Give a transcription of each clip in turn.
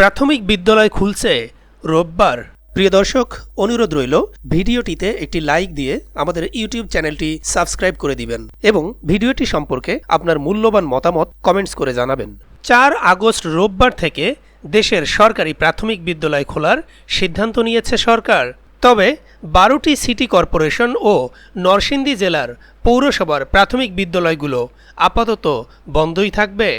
প্রাথমিক বিদ্যালয় খুলছে রোববার। প্রিয় দর্শক, অনুরোধ রইল, ভিডিওটিতে একটি লাইক দিয়ে আমাদের ইউটিউব চ্যানেলটি সাবস্ক্রাইব করে দিবেন এবং ভিডিওটি সম্পর্কে আপনার মূল্যবান মতামত কমেন্টস করে জানাবেন। চার আগস্ট রোববার থেকে দেশের সরকারি প্রাথমিক বিদ্যালয় খোলার সিদ্ধান্ত নিয়েছে সরকার। তবে বারোটি সিটি কর্পোরেশন ও নরসিংদী জেলার পৌরসভার প্রাথমিক বিদ্যালয়গুলো আপাতত বন্ধই থাকবে।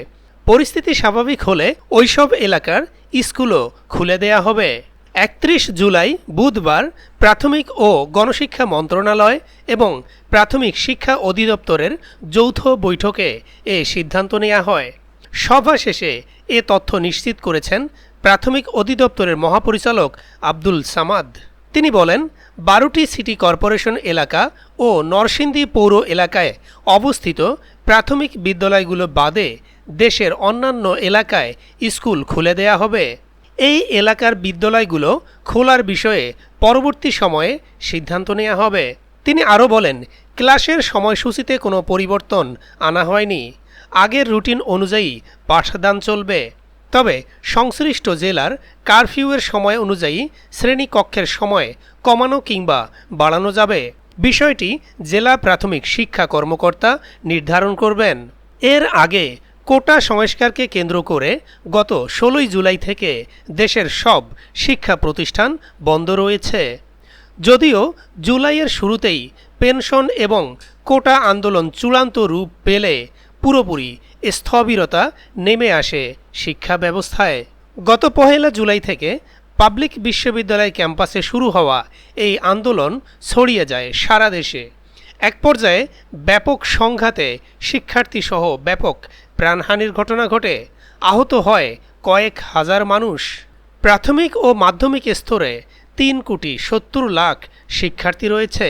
পরিস্থিতি স্বাভাবিক হলে ওইসব এলাকার স্কুলও খুলে দেয়া হবে। একত্রিশ জুলাই বুধবার প্রাথমিক ও গণশিক্ষা মন্ত্রণালয় এবং প্রাথমিক শিক্ষা অধিদপ্তরের যৌথ বৈঠকে এ সিদ্ধান্ত নেওয়া হয়। সভা শেষে এ তথ্য নিশ্চিত করেছেন প্রাথমিক অধিদপ্তরের মহাপরিচালক আব্দুল সামাদ। তিনি বলেন, বারোটি সিটি কর্পোরেশন এলাকা ও নরসিংদী পৌর এলাকায় অবস্থিত প্রাথমিক বিদ্যালয়গুলো বাদে দেশের অন্যান্য এলাকায় স্কুল খুলে দেয়া হবে। এই এলাকার বিদ্যালয়গুলো খোলার বিষয়ে পরবর্তী সময়ে সিদ্ধান্ত নেওয়া হবে। তিনি আরও বলেন, ক্লাসের সময়সূচিতে কোনো পরিবর্তন আনা হয়নি। আগের রুটিন অনুযায়ী পাঠদান চলবে। তবে সংশ্লিষ্ট জেলার কারফিউয়ের সময় অনুযায়ী শ্রেণীকক্ষের সময় কমানো কিংবা বাড়ানো যাবে। বিষয়টি জেলা প্রাথমিক শিক্ষা কর্মকর্তা নির্ধারণ করবেন। এর আগে কোটা সংস্কারকে কেন্দ্র করে গত ষোলোই জুলাই থেকে দেশের সব শিক্ষা প্রতিষ্ঠান বন্ধ রয়েছে। যদিও জুলাইয়ের শুরুতেই পেনশন এবং কোটা আন্দোলন চূড়ান্ত রূপ পেলে পুরোপুরি স্থবিরতা নেমে আসে শিক্ষা ব্যবস্থায়। গত পহেলা জুলাই থেকে পাবলিক বিশ্ববিদ্যালয় ক্যাম্পাসে শুরু হওয়া এই আন্দোলন ছড়িয়ে যায় সারা দেশে। এক পর্যায়ে ব্যাপক সংঘাতে শিক্ষার্থীসহ ব্যাপক প্রাণহানির ঘটনা ঘটে। আহত হয় কয়েক হাজার মানুষ। প্রাথমিক ও মাধ্যমিক স্তরে তিন কোটি সত্তর লাখ শিক্ষার্থী রয়েছে।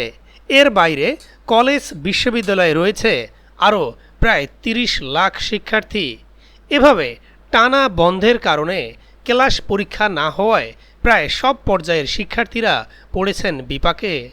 এর বাইরে কলেজ বিশ্ববিদ্যালয়ে রয়েছে আরও প্রায় তিরিশ লাখ শিক্ষার্থী। এভাবে টানা বন্ধের কারণে ক্লাস পরীক্ষা না হওয়ায় প্রায় সব পর্যায়ের শিক্ষার্থীরা পড়েছেন বিপাকে।